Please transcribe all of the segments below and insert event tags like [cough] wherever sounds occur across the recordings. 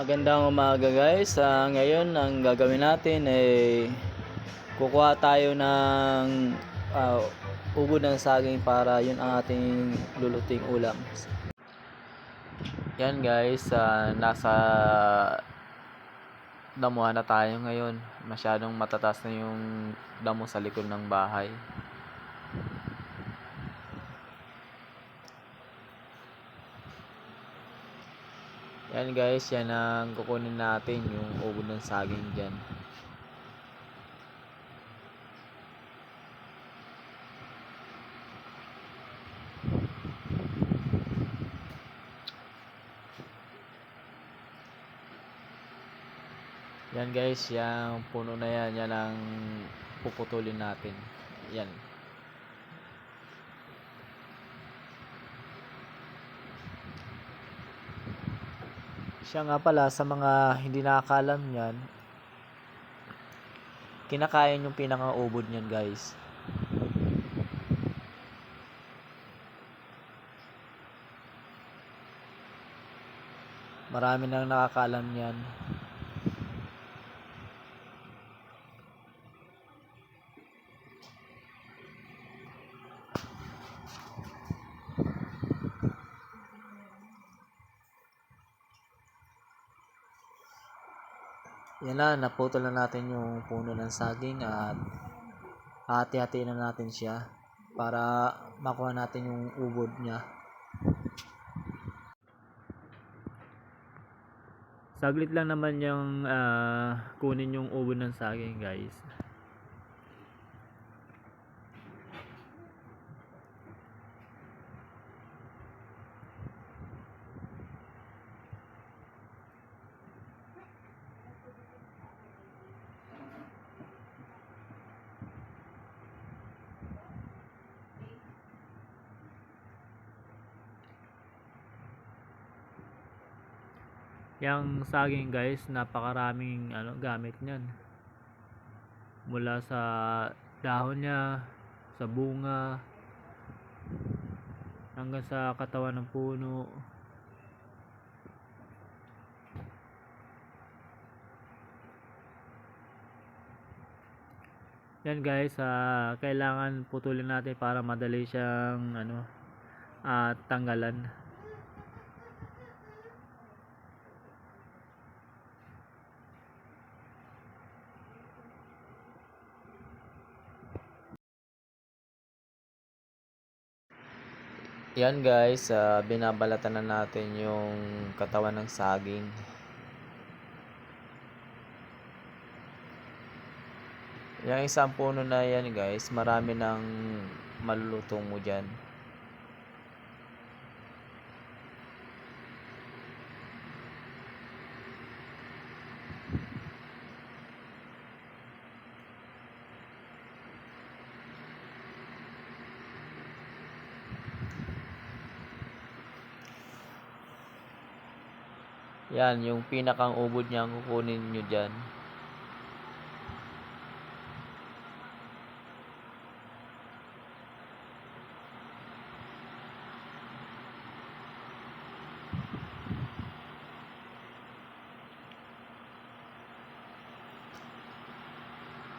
Magandang umaga guys. Ah, ngayon ang gagawin natin ay kukuha tayo ng uh, ubo ng saging para yun ang ating luluting ulam. Yan guys, ah, nasa damuhan na tayo ngayon. Masyadong matatas na yung damo sa likod ng bahay. Yan guys, yan ang kukunin natin yung ubo ng saging dyan. Yan guys, yung puno na yan, yan ang puputulin natin. Yan. Siya nga pala sa mga hindi nakakalam niyan, kinakain yung pinakaubod niyan guys. Marami nang nakakalam niyan. Yan na, naputol na natin yung puno ng saging at hati-hatiin na natin siya para makuha natin yung ubod niya. Saglit lang naman yung ah, kunin yung ubod ng saging guys. Yang saging guys, napakaraming ano gamit niyan. Mula sa dahon niya, sa bunga, hanggang sa katawan ng puno. Yan guys, ah, kailangan putulin natin para madali siyang ano, ah, tanggalan. Yan guys, ah, binabalatan na natin yung katawan ng saging. Yung isang puno na yan guys, marami ng malulutong mo dyan. Yan, yung pinakang ubod niya ang kukunin nyo dyan.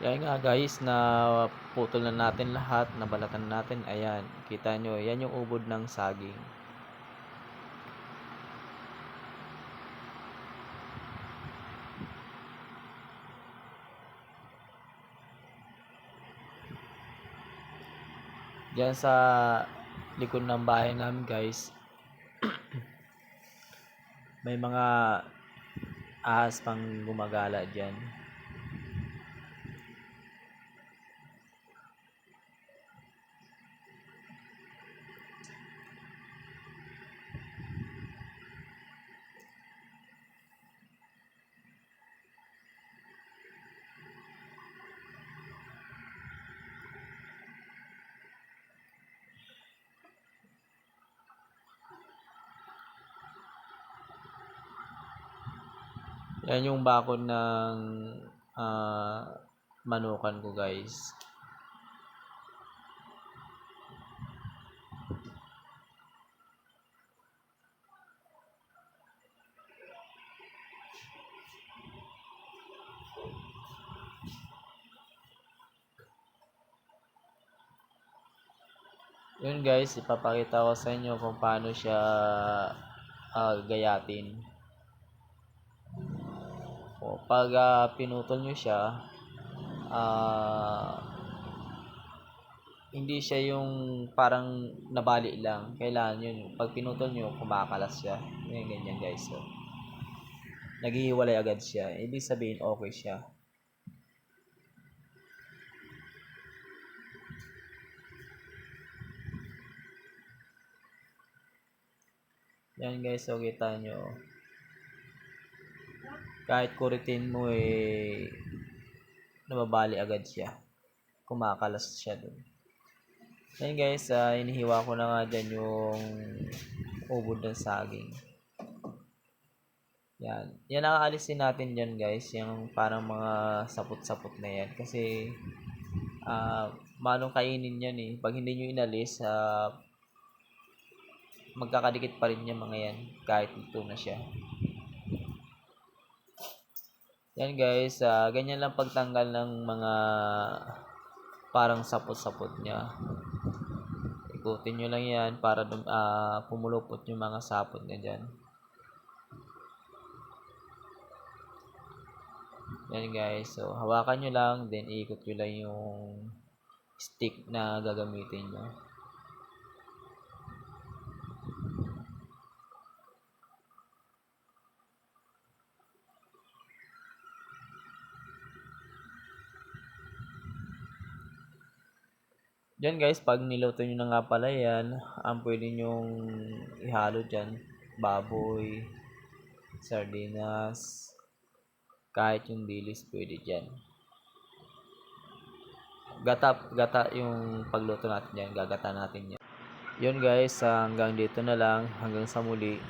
Yan nga guys, na putol na natin lahat, nabalatan natin. Ayan, kita nyo, yan yung ubod ng saging. Diyan sa likod ng bahay namin guys, [clears throat] may mga ahas pang gumagala dyan. Yan yung bakon ng uh, manukan ko guys. Yun guys, ipapakita ko sa inyo kung paano siya uh, gayatin. Pag ah, pinutol nyo siya, ah, hindi siya yung parang nabali lang. Kailangan yun, pag pinutol nyo, kumakalas siya. Yan, ganyan guys. So, naghihiwalay agad siya. Ibig sabihin, okay siya. Yan guys, so kita nyo. Kahit kuritin mo eh, nababali agad siya. Kumakalas siya dun. Yan guys, ah, inihiwa ko na nga dyan yung ubod ng saging. Yan. Yan ang aalisin natin dyan guys, yung parang mga sapot-sapot na yan. Kasi, ah, manong kainin yan eh. Pag hindi nyo inalis, ah, magkakadikit pa rin yung mga yan kahit ito na siya. Yan guys, ah, ganyan lang pagtanggal ng mga parang sapot-sapot niya. Ikutin nyo lang yan para ah, pumulupot yung mga sapot niya dyan. Yan guys, so hawakan nyo lang, then ikot nyo lang yung stick na gagamitin nyo. Yan guys, pag niluto nyo na nga pala yan, ang pwede nyong ihalo dyan, baboy, sardinas, kahit yung dilis pwede dyan. Gata, gata yung pagluto natin yan, gagata natin yan. Yun guys, hanggang dito na lang, hanggang sa muli.